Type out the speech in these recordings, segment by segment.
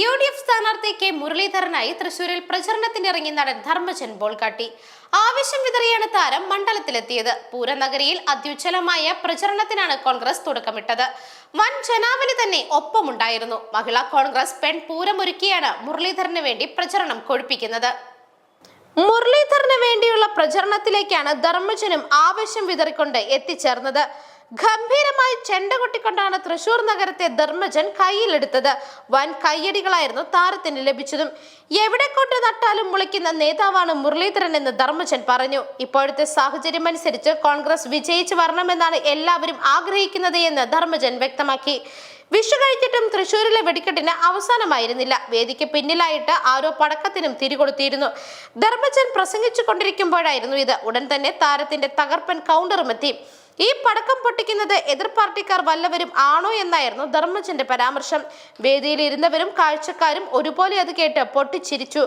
U D F സ്ഥാനാർത്ഥി K മുരളീധരനായി തൃശൂരിൽ പ്രചരണത്തിനിറങ്ങി നടൻ ധർമ്മജൻ ബോൾ കാട്ടി ആവശ്യം വിതറിയാണ് താരം മണ്ഡലത്തിലെത്തിയത്. പൂരനഗരിയിൽ അത്യുജ്വലമായ പ്രചരണത്തിനാണ് കോൺഗ്രസ് തുടക്കമിട്ടത്. വൻ ജനാവലി തന്നെ ഒപ്പമുണ്ടായിരുന്നു. മഹിളാ കോൺഗ്രസ് പെൺ പൂരമൊരുക്കിയാണ് മുരളീധരന് വേണ്ടി പ്രചരണം കൊഴുപ്പിക്കുന്നത്. മുരളീധരന് വേണ്ടിയുള്ള പ്രചരണത്തിലേക്കാണ് ധർമ്മജനും ആവശ്യം വിതറിക്കൊണ്ട് എത്തിച്ചേർന്നത്. ഗംഭീരമായി ചെണ്ട കൊട്ടിക്കൊണ്ടാണ് തൃശൂർ നഗരത്തെ ധർമ്മജൻ കയ്യിലെടുത്തത്. വൻ കയ്യടികളായിരുന്നു താരത്തിന് ലഭിച്ചതും. എവിടെ കൊണ്ട് നട്ടാലും മുളയ്ക്കുന്ന നേതാവാണ് മുരളീധരൻ എന്ന് ധർമ്മജൻ പറഞ്ഞു. ഇപ്പോഴത്തെ സാഹചര്യം അനുസരിച്ച് കോൺഗ്രസ് വിജയിച്ചു വരണമെന്നാണ് എല്ലാവരും ആഗ്രഹിക്കുന്നത് എന്ന് ധർമ്മജൻ വ്യക്തമാക്കി. വിഷു കഴിച്ചിട്ടും തൃശൂരിലെ വെടിക്കെട്ടിന് അവസാനമായിരുന്നില്ല. വേദിക്ക് പിന്നിലായിട്ട് ആരോ പടക്കത്തിനും തിരികൊളുത്തിയിരുന്നു. ധർമ്മജൻ പ്രസംഗിച്ചു കൊണ്ടിരിക്കുമ്പോഴായിരുന്നു ഇത്. ഉടൻ തന്നെ താരത്തിന്റെ തകർപ്പൻ കൗണ്ടറും എത്തി. ഈ പടക്കം പൊട്ടിക്കുന്നത് എതിർ പാർട്ടിക്കാർ വല്ലവരും ആണോ എന്നായിരുന്നു ധർമ്മജന്റെ പരാമർശം. വേദിയിൽ ഇരുന്നവരും കാഴ്ചക്കാരും ഒരുപോലെ അത് കേട്ട് പൊട്ടിച്ചിരിച്ചു.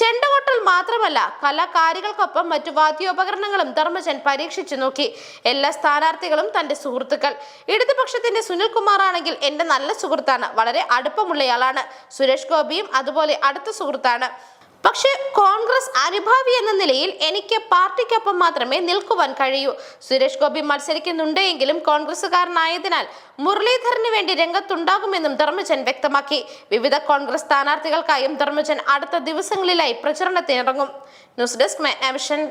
ചെണ്ടകൊട്ടൽ മാത്രമല്ല കലാകാരികൾക്കൊപ്പം മറ്റു വാദ്യോപകരണങ്ങളും ധർമ്മജൻ പരീക്ഷിച്ചു നോക്കി. എല്ലാ സ്ഥാനാർത്ഥികളും തന്റെ സുഹൃത്തുക്കൾ. ഇടതുപക്ഷത്തിന്റെ സുനിൽകുമാർ ആണെങ്കിൽ എന്റെ നല്ല സുഹൃത്താണ് വളരെ അടുപ്പമുള്ളയാളാണ്. സുരേഷ് ഗോപിയും അതുപോലെ അടുത്ത സുഹൃത്താണ്. പക്ഷേ കോൺഗ്രസ് അനുഭാവി എന്ന നിലയിൽ എനിക്ക് പാർട്ടിക്കൊപ്പം മാത്രമേ നിൽക്കുവാൻ കഴിയൂ. സുരേഷ് ഗോപി മത്സരിക്കുന്നുണ്ടെങ്കിലും കോൺഗ്രസുകാരനായതിനാൽ മുരളീധരന് വേണ്ടി രംഗത്തുണ്ടാകുമെന്നും ധർമ്മജൻ വ്യക്തമാക്കി. വിവിധ കോൺഗ്രസ് സ്ഥാനാർത്ഥികൾക്കായും ധർമ്മജൻ അടുത്ത ദിവസങ്ങളിലായി പ്രചരണത്തിനിറങ്ങും. News desk Magnavision